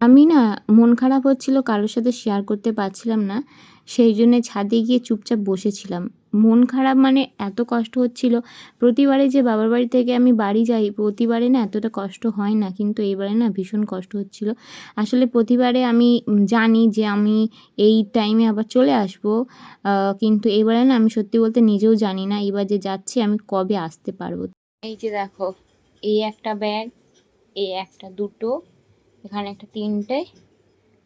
আমি না মন খারাপ হচ্ছিল, কারোর সাথে শেয়ার করতে পারছিলাম না, সেই জন্যে ছাদে গিয়ে চুপচাপ বসেছিলাম। মন খারাপ মানে এত কষ্ট হচ্ছিল, প্রতিবারে যে বাবার বাড়ি থেকে আমি বাড়ি যাই, প্রতিবারে না এতটা কষ্ট হয় না, কিন্তু এবারে না ভীষণ কষ্ট হচ্ছিল। আসলে প্রতিবারে আমি জানি যে আমি এই টাইমে আবার চলে আসব কিন্তু এবারে না আমি সত্যি বলতে নিজেও জানি না, এবার যে যাচ্ছি আমি কবে আসতে পারব। এই যে দেখো, এই একটা ব্যাগ এই একটা দুটো এখানে একটা তিনটে,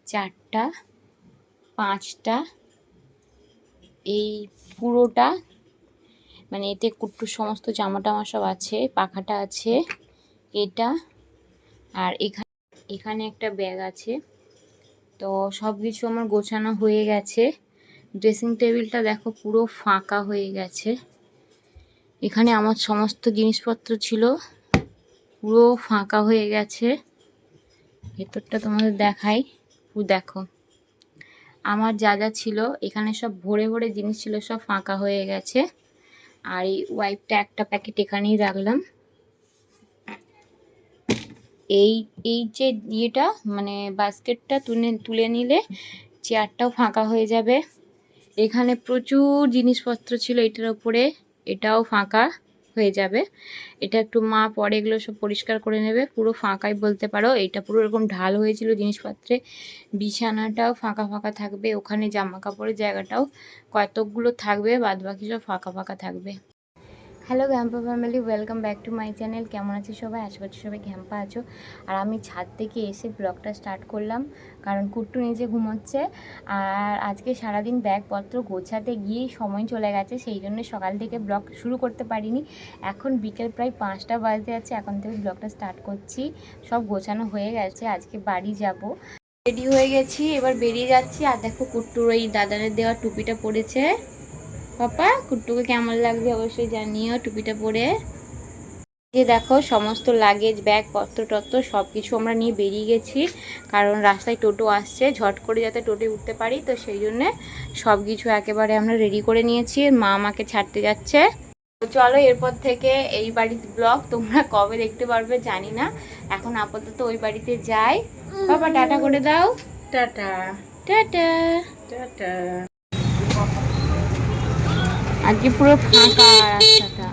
চারটা, পাঁচটা, এই পুরোটা মানে এতে কুট্টুর সমস্ত জামা টামা সব আছে, পাখাটা আছে, এটা, আর এখানে এখানে একটা ব্যাগ আছে। তো সব কিছু আমার গোছানো হয়ে গেছে। ড্রেসিং টেবিলটা দেখো পুরো ফাঁকা হয়ে গেছে। এখানে আমার সমস্ত জিনিসপত্র ছিল, পুরো ফাঁকা হয়ে গেছে। ভেতরটা তোমাদের দেখাই। দেখো। আমার যা যা ছিল, এখানে সব ভরে ভরে জিনিস ছিল, সব ফাঁকা হয়ে গেছে। আর এই ওয়াইপটা একটা প্যাকেট এখানেই রাখলাম। এই এই যে ইয়েটা মানে বাস্কেটটা তুলে তুলে নিলে চেয়ারটাও ফাঁকা হয়ে যাবে। এখানে প্রচুর জিনিসপত্র ছিল এটার উপরে, এটাও ফাঁকা। হয়ে যাবে। এটা একটু মা পরে এগুলো সব পরিষ্কার করে নেবে। পুরো ফাঁকাই বলতে পারো। এটা পুরো এরকম ঢাল হয়েছিল জিনিসপত্রে। বিছানাটাও ফাঁকা ফাঁকা থাকবে। ওখানে জামা কাপড়ের জায়গাটাও কতকগুলো থাকবে, বাদবাকি সব ফাঁকা ফাঁকা থাকবে। Hello ঘ্যাম্পা family welcome back to my channel কেমন আছে সবাই? আশা করছি সবাই ঘ্যাম্পা আছো। আর আমি ছাদ থেকে এসে ব্লগটা স্টার্ট করলাম, কারণ কুট্টু নিজে ঘুমোচ্ছে। আর আজকে সারাদিন ব্যাগপত্র গোছাতে গিয়েই সময় চলে গেছে, সেই জন্য সকাল থেকে ব্লগ শুরু করতে পারিনি। এখন বিকেল প্রায় পাঁচটা বাজতে যাচ্ছে, এখন থেকে ব্লগটা স্টার্ট করছি। সব গোছানো হয়ে গেছে, আজকে বাড়ি যাব। রেডি হয়ে গেছি, এবার বেরিয়ে যাচ্ছি। আর দেখো কুট্টুর ওই দাদানের দেওয়া টুপিটা পড়েছে। পাপা কুট্টুকে কেমন লাগছে অবশ্যই জানিও টুপিটা পরে। যে দেখো সমস্ত লাগেজ ব্যাগ পত্র টত্র সব কিছু আমরা নিয়ে বেরিয়ে গেছি। কারণ রাস্তায় টোটো আসছে ঝট করে যাতে টোটে উঠতে পারি। তো সেই জন্যে সব কিছু একেবারে আমরা রেডি করে নিয়েছি। মা আমাকে ছাড়তে যাচ্ছে। তো চলো এরপর থেকে এই বাড়ির ব্লগ তোমরা কবে দেখতে পারবে জানি না। এখন আপাতত ওই বাড়িতে যাই। বাবা টাটা করে দাও। টাটা। টাটা। টাটা। আজকে পুরো ফাঁকা রাস্তাটা।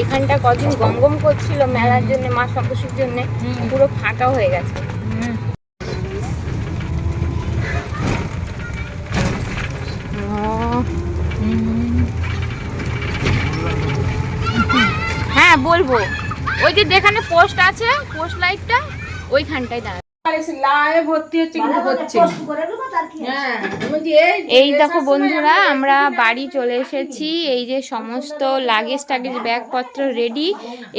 এখানটা কদিন গম গম করছিল মেলার জন্য মা সন্তোষীর জন্য পুরো ফাঁকা হয়ে গেছে। বলব। ওই যে যেখানে পোস্ট আছে পোস্ট লাইটটা ওইখানটায় দাঁড়া। হ্যাঁ এই এই দেখো বন্ধুরা আমরা বাড়ি চলে এসেছি। এই যে সমস্ত লাগেজ টাগেজ ব্যাগপত্র রেডি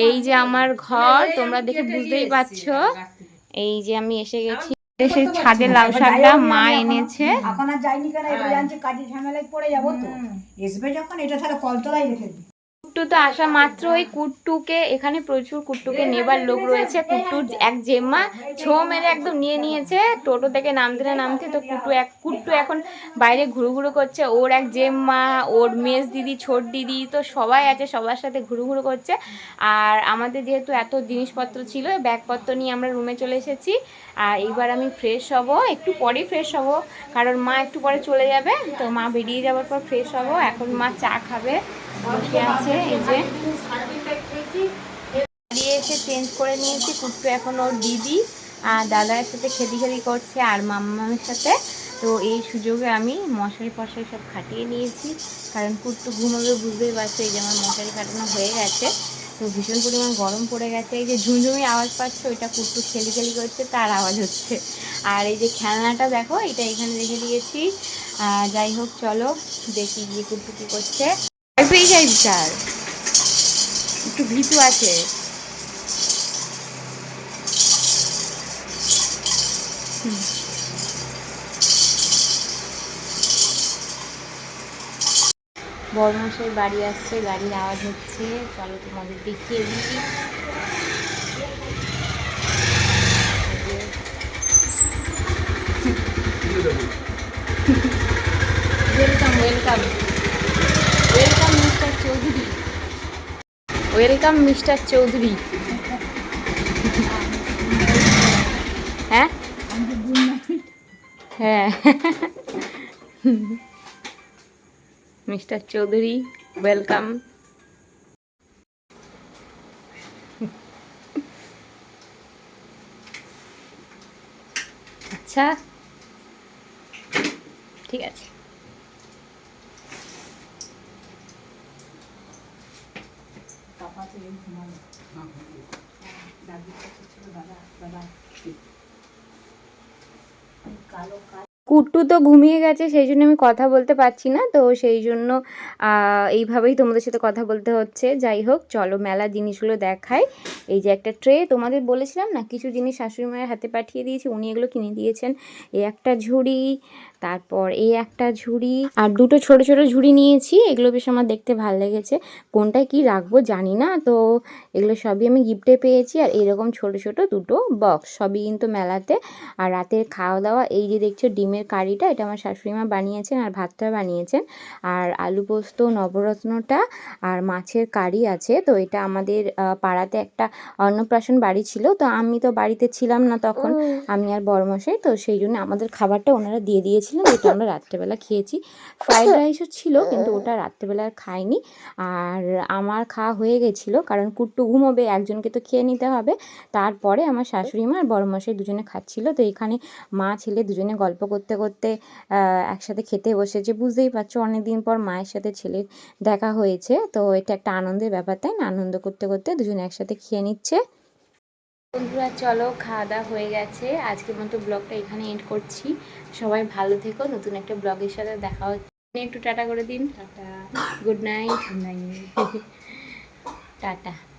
এই যে আমার ঘর তোমরা দেখে বুঝতেই পারছ। এই যে আমি এসে গেছি। এসে ছাদে লাউ শাকটা মা এনেছে। এখন আর যাইনি কেন? এটা জানছি কাজে ঝামেলায় পড়ে যাব তো। আসবে যখন এটা তাহলে কলতলায় রেখে দিই কুট্টু তো আসা মাত্র, ওই কুট্টুকে, এখানে প্রচুর কুট্টুকে নেবার লোক রয়েছে। কুট্টুর এক জেম্মা, ছো মেরে একদম নিয়ে নিয়েছে, টোটো থেকে নামতে না নামতে তো কুট্টু এক, কুট্টু এখন বাইরে ঘুরু ঘুরু করছে। ওর এক জেম্মা, ওর মেজ দিদি, ছোট দিদি তো সবাই আছে, সবার সাথে ঘুরু ঘুরু করছে। আর আমাদের যেহেতু এত জিনিসপত্র ছিল ব্যাগপত্র নিয়ে আমরা রুমে চলে এসেছি। আর এইবার আমি ফ্রেশ হব, একটু পরেই ফ্রেশ হব, কারণ মা একটু পরে চলে যাবে। তো মা বেরিয়ে যাওয়ার পর ফ্রেশ হব, এখন মা চা খাবে। বসে এসে চেঞ্জ করে নিয়েছি কুট্টু এখন ওর দিদি, আর দাদার সাথে খেদি খেদি করছে, আর মাম্মামের সাথে। তো এই সুযোগে আমি মশারি ফশারি সব খাটিয়ে নিয়েছি, কারণ কুট্টু ঘুমাবে বুঝতেই পারছ, এই যে আমার মশারি খাটানো হয়ে গেছে। তো ভীষণ পরিমাণ গরম পড়ে গেছে, এই যে ঝুমঝুমি আওয়াজ পাচ্ছে, ওইটা কুট্টু খেলি খেলি করছে, তার আওয়াজ হচ্ছে। আর এই যে খেলনাটা দেখো, এটা এখানে রেখে দিয়েছি। যাই হোক, চলো দেখি গিয়ে কুট্টু কী করছে। উঠেই যাই বিশাল একটু ভীতু আছে। বড়মশাই বাড়ি আসছে গাড়ির আওয়াজ হচ্ছে। চলো তোমাদের দেখিয়ে দিই। Welcome welcome mister Chowdhury. হ্যাঁ? হ্যাঁ। Mister Chowdhury welcome. আচ্ছা। ঠিক আছে। কুট্টু তো ঘুমিয়ে গেছে সেই জন্য আমি কথা বলতে পারছি না তো সেই জন্য এইভাবেই তোমাদের সাথে কথা বলতে হচ্ছে। যাই হোক চলো মেলা জিনিসগুলো দেখাই। এই যে একটা ট্রে তোমাদের বলেছিলাম না কিছু জিনিস শাশুড়ি মায়ের হাতে পাঠিয়ে দিয়েছি উনি এগুলো কিনে দিয়েছেন। এই একটা ঝুড়ি তারপর এই একটা ঝুড়ি আর দুটো ছোট ছোট ঝুড়ি নিয়েছি এগুলো বেশ আমার দেখতে ভালো লেগেছে। কোনটায় কি রাখব জানি না তো এগুলো সবই আমি গিফটে পেয়েছি আর এরকম ছোট ছোট দুটো বক্স সবই কিন্তু মেলাতে। আর রাতের খাওয়া দাওয়া এই যে দেখছ ডিমের কারিটা এটা আমার শাশুড়ি মা বানিয়েছেন আর ভাতটা বানিয়েছেন। আর আলু পোস্ত নবরত্নটা আর মাছের কারি আছে তো এটা আমাদের পাড়াতে একটা অন্নপ্রাশন বাড়ি ছিল তো আমি তো বাড়িতে ছিলাম না তখন। আমি আর বড়মশাই তো সেই জন্য আমাদের খাবারটা ওনারা দিয়ে দিয়েছিলেন যেটা আমরা রাত্রেবেলা খেয়েছি। ফ্রাইড রাইসও ছিল কিন্তু ওটা রাত্রেবেলা আর খাইনি। আর আমার খাওয়া হয়ে গেছিল কারণ কুট্টু ঘুমোবে একজনকে তো খেয়ে নিতে হবে। তারপরে আমার শাশুড়ি মা আর বড়মশাই দুজনে খাচ্ছিল। তো এখানে মা ছেলে দুজনে গল্প করতে করতে একসাথে খেতে বসেছে। বুঝতেই পারছ অনেক দিন পর মায়ের সাথে ছেলের দেখা হয়েছে। তো এটা একটা আনন্দের ব্যাপার তাই না? আনন্দ করতে করতে দুজনে একসাথে খেয়ে নিচ্ছে। বন্ধুরা চলো খাওয়া দাওয়া হয়ে গেছে। আজকের মতো ব্লগটা এখানে এন্ড করছি। সবাই ভালো থেকো নতুন একটা ব্লগের সাথে দেখা হচ্ছে। একটু টাটা করে দিন। টাটা। Good night tata.